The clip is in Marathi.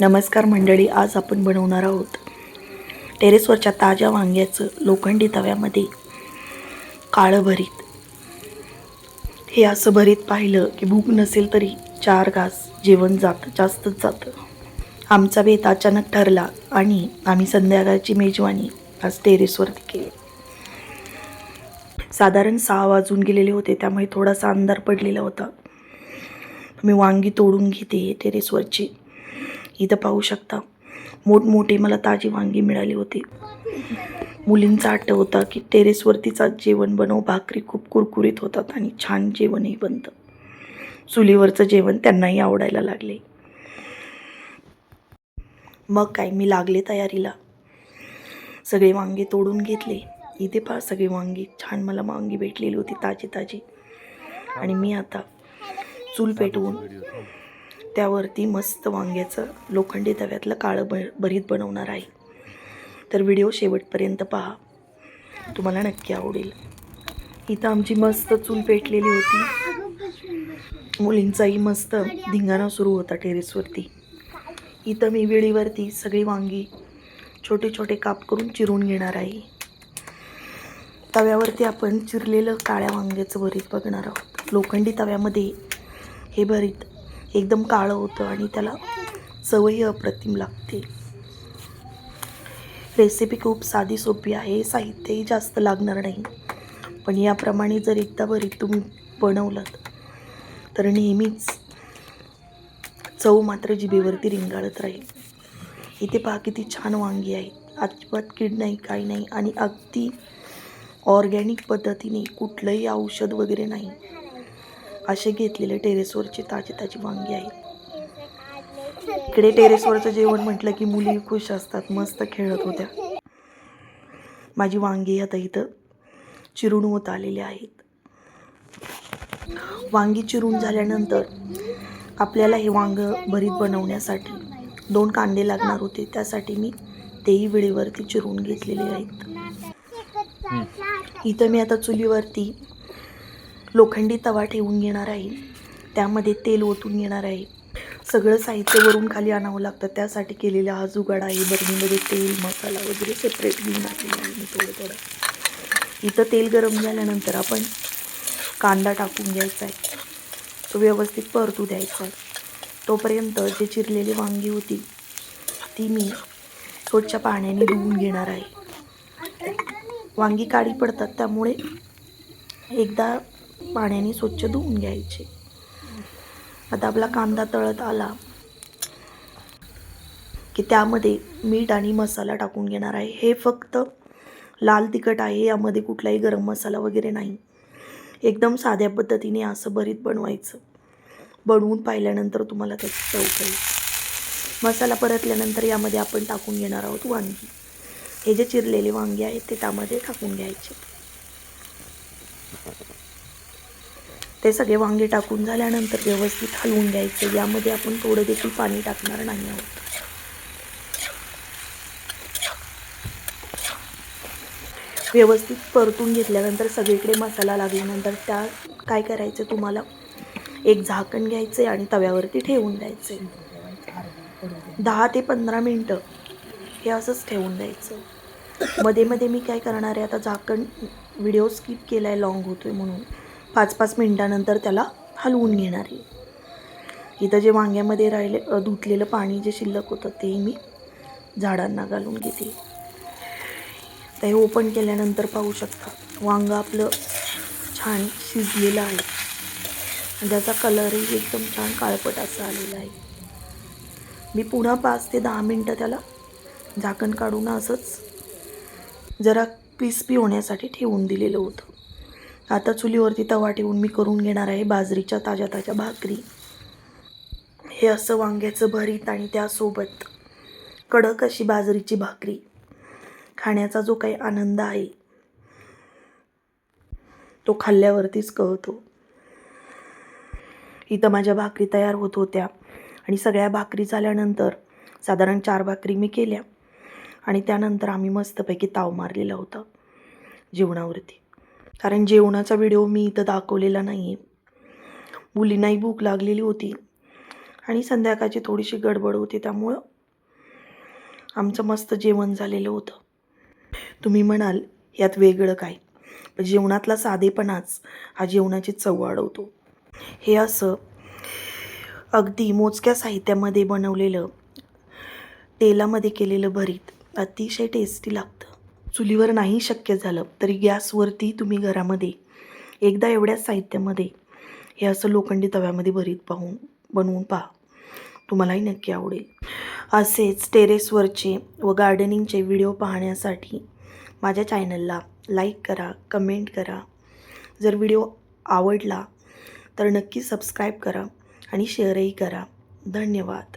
नमस्कार मंडळी आज आपण बनवणार आहोत टेरेसवरच्या ताज्या वांग्याचं लोखंडी तव्यामध्ये काळं भरीत. हे असं भरीत पाहिलं की भूक नसेल तरी चार घास जेवण जातं जास्तच जातं. आमचा बेत अचानक ठरला आणि आम्ही संध्याकाळची मेजवानी आज टेरेसवरती केली. साधारण सहा वाजून गेलेले होते त्यामुळे थोडासा अंधार पडलेला होता. मी वांगी तोडून घेते टेरेसवरची. इथं पाहू शकता. मोठमोठी मला ताजी वांगी मिळाली होती. मुलींचा आठव होता की टेरेसवरतीच आज जेवण बनव भाकरी खूप कुरकुरीत होतात आणि छान जेवणही बनतं. चुलीवरचं जेवण त्यांनाही आवडायला लागले. मग काय मी लागले तयारीला. सगळे वांगे तोडून घेतले. इथे पा सगळी वांगी. छान मला वांगी भेटलेली होती ताजी ताजी. आणि मी आता चूल पेटवून त्यावरती मस्त वांग्याचं लोखंडी तव्यातलं काळं ब भरीत बनवणार आहे. तर व्हिडिओ शेवटपर्यंत पहा. तुम्हाला नक्की आवडेल. इथं आमची मस्त चूल पेटलेली होती. मुलींचाही मस्त धिंगाणा सुरू होता टेरेसवरती. इथं मी वेळीवरती सगळी वांगी छोटे छोटे काप करून चिरून घेणार आहे. तव्यावरती आपण चिरलेलं काळ्या वांग्याचं भरीत बघणार आहोत. लोखंडी तव्यामध्ये हे भरीत एकदम काळं होतं आणि त्याला चवही अप्रतिम लागते. रेसिपी खूप साधी सोपी आहे साहित्यही जास्त लागणार नाही. पण याप्रमाणे जर एकदा बरी तुम्ही बनवलं तर नेहमीच चव मात्र जिभेवरती रिंगाळत राहील. इथे पहा किती छान वांगी आहेत अजिबात कीड नाही काही नाही आणि अगदी ऑर्गॅनिक पद्धतीने कुठलंही औषध वगैरे नाही. असे घेतलेले टेरेसवरची ताजी ताजी वांगी आहेत इकडे टेरेसवरचं जेवण म्हटलं की मुली खुश असतात मस्त खेळत होत्या. माझी वांगी आता इथं चिरून होत आलेली आहेत. वांगी चिरून झाल्यानंतर आपल्याला हे वांग भरीत बनवण्यासाठी दोन कांदे लागणार होते त्यासाठी मी तेही वेळेवरती चिरून घेतलेले आहेत. इथं मी आता चुलीवरती लोखंडी तवा ठेवून घेणार आहे. त्यामध्ये तेल ओतून घेणार आहे. सगळं साहित्य वरून खाली आणावं लागतं. त्यासाठी केलेला हा जुगाड आहे. बर्नीमध्ये तेल मसाला वगैरे सेपरेट घेऊन आलेला आहे मी थोडं थोडं. इथं तेल गरम झाल्यानंतर आपण कांदा टाकून घ्यायचा आहे. तो व्यवस्थित परतू द्यायचा आहे. तोपर्यंत जे चिरलेली वांगी होती ती मी स्वच्छ पाण्याने धुवून घेणार आहे. वांगी काळी पडतात त्यामुळे एकदा पाण्याने स्वच्छ धुवून घ्यायचे. आता आपला कांदा तळत आला की त्यामध्ये मीठ आणि मसाला टाकून घेणार आहे. हे फक्त लाल तिखट आहे यामध्ये कुठलाही गरम मसाला वगैरे नाही. एकदम साध्या पद्धतीने असं भरीत बनवायचं. बनवून पाहिल्यानंतर तुम्हाला त्याची चव कळेल. मसाला परतल्यानंतर यामध्ये आपण टाकून घेणार आहोत वांगी. हे जे चिरलेले वांगे आहेत ते त्यामध्ये टाकून घ्यायचे. ते सगळे वांगे टाकून झाल्यानंतर व्यवस्थित हलवून घ्यायचे. यामध्ये आपण थोडं देखील पाणी टाकणार नाही आहोत. व्यवस्थित परतून घेतल्यानंतर सगळीकडे मसाला लागल्यानंतर त्या काय करायचं तुम्हाला? एक झाकण घ्यायचं आहे आणि तव्यावरती ठेवून द्यायचं. आहे दहा ते पंधरा मिनटं हे असंच ठेवून द्यायचं. मध्ये मध्ये मी काय करणार आहे आता झाकण व्हिडिओ स्किप केला आहे लॉंग होतो आहे म्हणून. पाच पाच मिनटानंतर त्याला हलवून घेणार आहे. इथं जे वांग्यामध्ये राहिले धुतलेलं पाणी जे शिल्लक होतं ते मी झाडांना घालून घेते. तर हे ओपन केल्यानंतर पाहू शकता वांगं आपलं छान शिजलेलं आहे. आणि त्याचा कलरही एकदम छान काळपट असा आलेला आहे. मी पुन्हा पाच ते दहा मिनटं त्याला झाकण काढून असंच जरा क्रिस्पी होण्यासाठी ठेवून दिलेलं होतं. आता चुलीवरती तवा ठेवून मी करून घेणार आहे बाजरीच्या ताज्या ताज्या भाकरी. हे असं वांग्याचं भरीत आणि त्यासोबत कडक अशी बाजरीची भाकरी. खाण्याचा जो काही आनंद आहे तो खाल्ल्यावरतीच कळतो. इथं माझ्या भाकरी तयार होत होत्या आणि सगळ्या भाकरी झाल्यानंतर साधारण चार भाकरी मी केल्या आणि त्यानंतर आम्ही मस्तपैकी ताव मारलेला होता जेवणावरती कारण जेवणाचा व्हिडिओ मी इथं दाखवलेला नाही आहे मुलींनाही भूक लागलेली होती आणि संध्याकाळची थोडीशी गडबड होती त्यामुळं आमचं मस्त जेवण झालेलं होतं. तुम्ही म्हणाल यात वेगळं काय? जेवणातला साधेपणाच हा जेवणाची चव वाढवतो. हे असं अगदी मोजक्या साहित्यामध्ये बनवलेलं तेलामध्ये केलेलं भरीत अतिशय टेस्टी लागतं. चुलीवर नाही शक्य झालं तरी गॅसवरती तुम्ही घरामध्ये एकदा एवढ्याच साहित्यामध्ये हे असं लोखंडी तव्यामध्ये भरीत पाहून बनवून पहा. तुम्हालाही नक्की आवडेल. असेच टेरेसवरचे व गार्डनिंगचे व्हिडिओ पाहण्यासाठी माझ्या चॅनलला लाईक करा कमेंट करा. जर व्हिडिओ आवडला तर नक्की सबस्क्राईब करा आणि शेअरही करा. धन्यवाद.